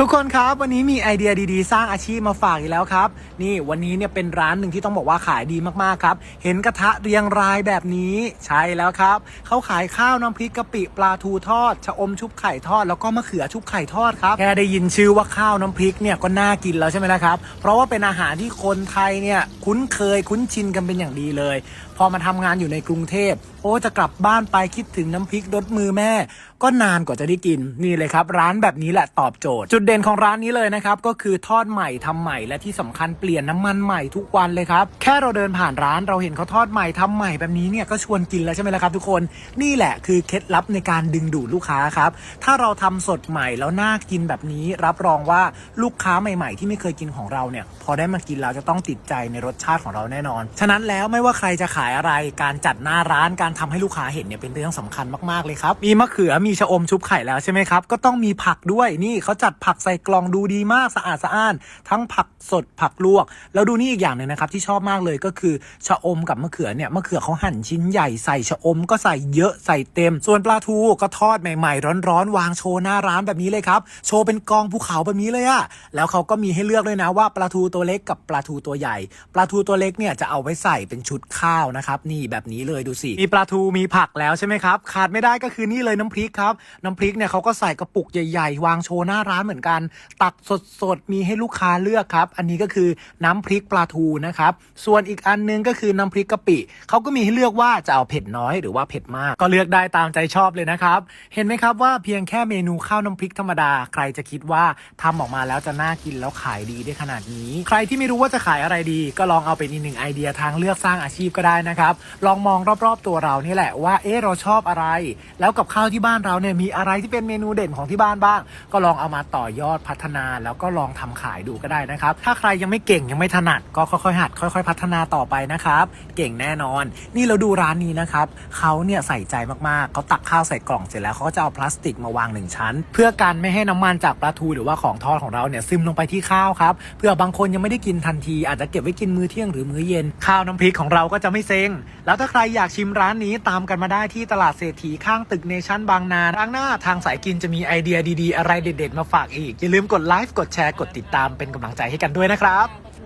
ทุกคนครับวันนี้มีไอเดียดีๆ สร้างอาชีพมาฝากอีกแล้วครับ นี่วันนี้เนี่ยเป็นร้านหนึ่งที่ต้องบอกว่าขายดีมากๆครับ เห็นกระทะเรียงรายแบบนี้ใช่แล้วครับเขาขายข้าวน้ำพริกกะปิปลาทูทอดชะอมชุบไข่ทอดแล้วก็มะเขือชุบไข่ทอดครับแค่ได้ยินชื่อว่าข้าวน้ำพริกเนี่ยก็น่ากินแล้วใช่ไหมล่ะครับเพราะว่าเป็นอาหารที่คนไทยเนี่ยคุ้นเคยคุ้นชินกันเป็นอย่างดีเลย พอมาทำงานอยู่ในกรุงเทพ อ้จะกลับบ้านไปคิดถึงน้ำพริกรสมือแม่ ก็นานกว่าจะได้กินนี่เลยครับ ร้านแบบนี้แหละตอบโจทย์ จุดเด่นของร้านนี้เลยนะครับ ก็คือทอดใหม่ทำใหม่และที่สำคัญเปลี่ยนน้ำมันใหม่ทุกวันเลยครับ แค่เราเดินผ่านร้านเราเห็นเขาทอดใหม่ทำใหม่แบบนี้เนี่ยก็ชวนกินแล้วใช่ไหมล่ะครับ ทุกคนนี่แหละคือเคล็ดลับในการดึงดูดลูกค้าครับถ้าเราทำสดใหม่แล้วน่ากินแบบนี้รับรองว่าลูกค้าใหม่ ๆ ที่ไม่เคยกินของเราเนี่ยพอได้มากินแล้วจะต้องติดใจในรสชาติของเราแน่นอน ฉะนั้นแล้วไม่ว่าใครจะขายอะไรการจัดหน้าร้านการทำให้ลูกค้าเห็นเนี่ยเป็นเรื่องสำคัญมากๆเลยครับ มีมะเขือมีชะอมชุบไข่แล้วใช่ไหมครับ ก็ต้องมีผักด้วยนี่เขาจัดผักใส่กล่องดูดีมากสะอาดสะอ้าน ทั้งผักสดผักลวก แล้วดูนี่อีกอย่างหนึ่งนะครับที่ชอบมากเลยก็คือชะอมกับมะเขือเนี่ยมะเขือเขาหั่นชิ้นใหญ่ใส่ชะอมก็ใส่เยอะใส่เต็ม ส่วนปลาทูก็ทอดใหม่ๆ ร้อนๆ วางโชว์หน้าร้านแบบนี้เลยครับ โชว์เป็นกองภูเขาแบบนี้เลยอะแล้วเขาก็มีให้เลือกด้วยนะว่าปลาทูตัวเล็กกับปลาทูตัวใหญ่ ปลาทูตัวเล็กเนี่ยจะเอาไว้ใส่เป็นชุดข้าวนะครับนี่แบบนี้เลยดูสิมีปลาทูมีผักแล้วใช่ไหมครับ ขาดไม่ได้ก็คือนี่เลยน้ำพริกครับ น้ำพริกเนี่ยเขาก็ใส่กระปุกใหญ่ ๆ วางโชว์หน้าร้านเหมือนกัน ตักสดๆ มีให้ลูกค้าเลือกครับ อันนี้ก็คือน้ำพริกปลาทูนะครับ ส่วนอีกอันนึงก็คือน้ำพริกกะปิเขาก็มีให้เลือกว่าจะเอาเผ็ดน้อยหรือว่าเผ็ดมาก ก็เลือกได้ตามใจชอบเลยนะครับ เห็นไหมครับว่าเพียงแค่เมนูข้าวน้ำพริกธรรมดา ใครจะคิดว่าทำออกมาแล้วจะน่ากินแล้วขายดีได้ขนาดนี้ ใครที่ไม่รู้ว่าจะขายอะไรดี ก็ลองเอาเป็นอีกหนึ่งไอเดียทางเลือกสร้างอาชีพก็ได้นะครับ ลองมองรอบๆตัวเรานี่แหละว่าเอ๊ะเราชอบอะไร แล้วกับข้าวที่บ้านเราเนี่ยมีอะไรที่เป็นเมนูเด่นของที่บ้านบ้าง ก็ลองเอามาต่อยอดพัฒนาแล้วก็ลองทำขายดูก็ได้นะครับ ถ้าใครยังไม่เก่งยังไม่ถนัดก็ค่อยๆหัดค่อย ๆ พัฒนาต่อไปนะครับ เก่งแน่นอน นี่เราดูร้านนี้นะครับเขาเนี่ยใส่ใจมากๆเขาตักข้าวใส่กล่องเสร็จแล้วเขาก็จะเอาพลาสติกมาวางหนึ่งชั้น เพื่อกันไม่ให้น้ำมันจากปลาทูหรือว่าของทอดของเราเนี่ยซึมลงไปที่ข้าวครับเพื่อบางคนยังไม่ได้กินทันที อาจจะเก็บไว้กินมื้อเที่ยงหรือมื้อเย็นข้าวน้ำพริกของเราก็จะไม่เซ็งแล้วถ้าใครอยากชิมร้านนี้ตามกันมาได้ที่ตลาดเศรษฐีข้างตึกเนชั่นบางนาร้างหน้าทางสายกินจะมีไอเดียดีๆ อะไรเด็ดๆ มาฝากอีก อย่าลืมกดไลค์กดแชร์กดติดตามเป็นกำลังใจให้กันด้วยนะครับ